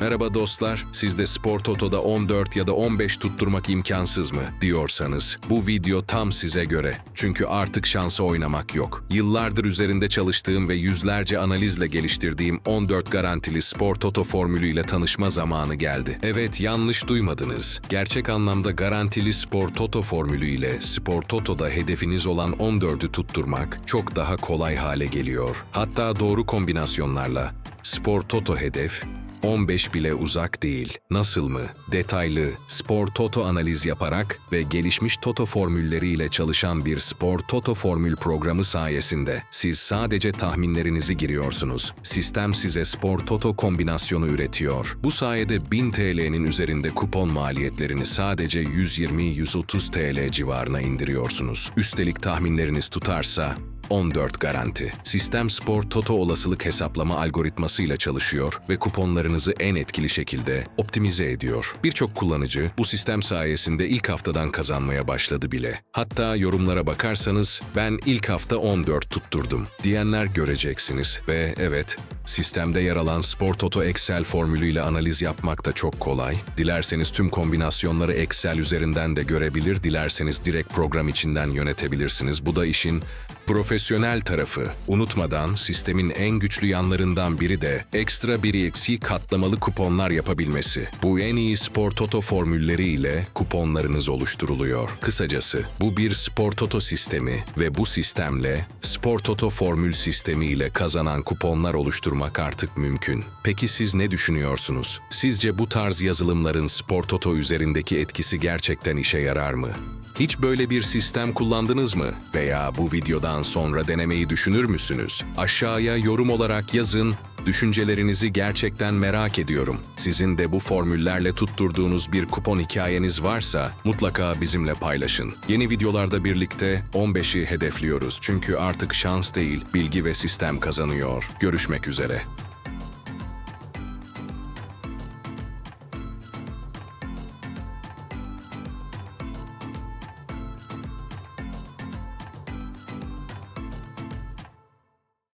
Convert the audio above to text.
Merhaba dostlar, siz de Spor Toto'da 14 ya da 15 tutturmak imkansız mı diyorsanız bu video tam size göre. Çünkü artık şansa oynamak yok. Yıllardır üzerinde çalıştığım ve yüzlerce analizle geliştirdiğim 14 garantili Spor Toto formülüyle tanışma zamanı geldi. Evet yanlış duymadınız. Gerçek anlamda garantili Spor Toto formülüyle Spor Toto'da hedefiniz olan 14'ü tutturmak çok daha kolay hale geliyor. Hatta doğru kombinasyonlarla Spor Toto hedef 15 bile uzak değil. Nasıl mı? Detaylı, spor toto analiz yaparak ve gelişmiş toto formülleriyle çalışan bir spor toto formül programı sayesinde siz sadece tahminlerinizi giriyorsunuz. Sistem size spor toto kombinasyonu üretiyor. Bu sayede 1000 TL'nin üzerinde kupon maliyetlerini sadece 120-130 TL civarına indiriyorsunuz. Üstelik tahminleriniz tutarsa 14 garanti. Sistem Spor Toto olasılık hesaplama algoritmasıyla çalışıyor ve kuponlarınızı en etkili şekilde optimize ediyor. Birçok kullanıcı bu sistem sayesinde ilk haftadan kazanmaya başladı bile. Hatta yorumlara bakarsanız ben ilk hafta 14 tutturdum diyenler göreceksiniz ve evet Sistemde yer alan Spor Toto Excel formülüyle analiz yapmak da çok kolay. Dilerseniz tüm kombinasyonları Excel üzerinden de görebilir, dilerseniz direkt program içinden yönetebilirsiniz. Bu da işin profesyonel tarafı. Unutmadan sistemin en güçlü yanlarından biri de ekstra bir eksi katlamalı kuponlar yapabilmesi. Bu en iyi Spor Toto formülleri ile kuponlarınız oluşturuluyor. Kısacası bu bir Spor Toto sistemi ve bu sistemle Spor Toto formül sistemi ile kazanan kuponlar oluşturmak artık mümkün. Peki siz ne düşünüyorsunuz? Sizce bu tarz yazılımların Spor Toto üzerindeki etkisi gerçekten işe yarar mı? Hiç böyle bir sistem kullandınız mı? Veya bu videodan sonra denemeyi düşünür müsünüz? Aşağıya yorum olarak yazın. Düşüncelerinizi gerçekten merak ediyorum. Sizin de bu formüllerle tutturduğunuz bir kupon hikayeniz varsa mutlaka bizimle paylaşın. Yeni videolarda birlikte 15'i hedefliyoruz. Çünkü artık şans değil, bilgi ve sistem kazanıyor. Görüşmek üzere.